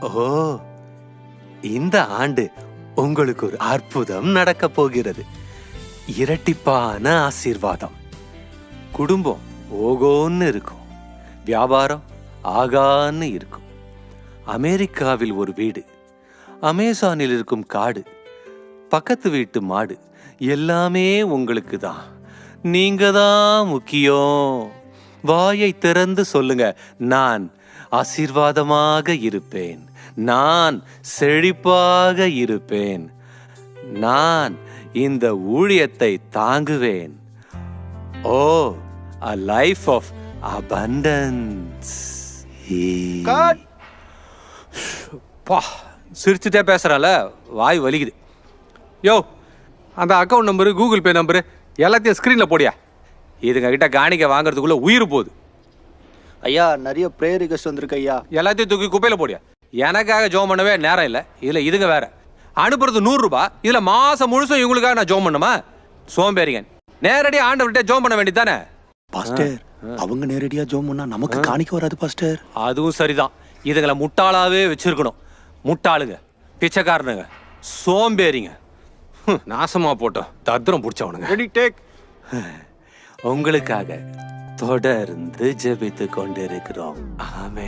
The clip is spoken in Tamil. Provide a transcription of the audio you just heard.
ஓ இந்த ஆண்டு உங்களுக்கு ஒரு அற்புதம் நடக்க போகிறது. இரட்டிப்பான ஆசீர்வாதம். குடும்பம் ஓகோன்னு இருக்கும். வியாபாரம் ஆகான்னு இருக்கும். அமெரிக்காவில் ஒரு வீடு அமேசானில் இருக்கும் காடு பக்கத்து வீட்டு மாடு எல்லாமே உங்களுக்கு தான் நீங்க தான் முக்கியம். வாயை திறந்து சொல்லுங்க. நான் ஆசீர்வாதமாக இருப்பேன். நான் செழிப்பாக இருப்பேன். நான் இந்த ஊழியத்தை தாங்குவேன். Oh a life of abundance பா சிரிச்சுட்டே பேசுறால வாய் வலிக்குது. யோ அந்த account number Google Pay number எல்லாத்தையும் ஸ்க்ரீனில் போடியா? இதுங்க கிட்ட காணிக்க வாங்குறதுக்குள்ள உயிர் போகுது. ஐயா நிறைய ப்ரேயர் ரிக்வஸ்ட் வந்திருக்கு ஐயா. எல்லாத்தையும் தூக்கி குப்பையில் போடியா? எனக்காக ஜோம் பண்ணவே நேரம் இல்லை. இதில் இதுங்க வேற. அனுப்புறது நூறுரூபா இதில் மாதம் முழுசும் இவங்களுக்காக நான் ஜோம் பண்ணுமா? சோம்பேறிங்கன் நேரடியாக ஆண்டவர்கிட்ட ஜோம் பண்ண வேண்டியதானே பாஸ்டர் அவங்க நேரடியா ஜோம் பண்ணா நமக்கு காணிக்க வராது பாஸ்டர் அதுவும் சரிதான். இதுங்களை முட்டாளாவே வச்சிருக்கணும். முட்டாளுங்க பிச்சைக்காரனுங்க சோம்பேறிங்க. ஹம், நாசமா போட்டோம். தத்திரம் பிடிச்சவனுங்க. ரெடி டேக் உங்களுக்காக தொடர்ந்து ஜெபித்து கொண்டிருக்கிறோம். ஆமே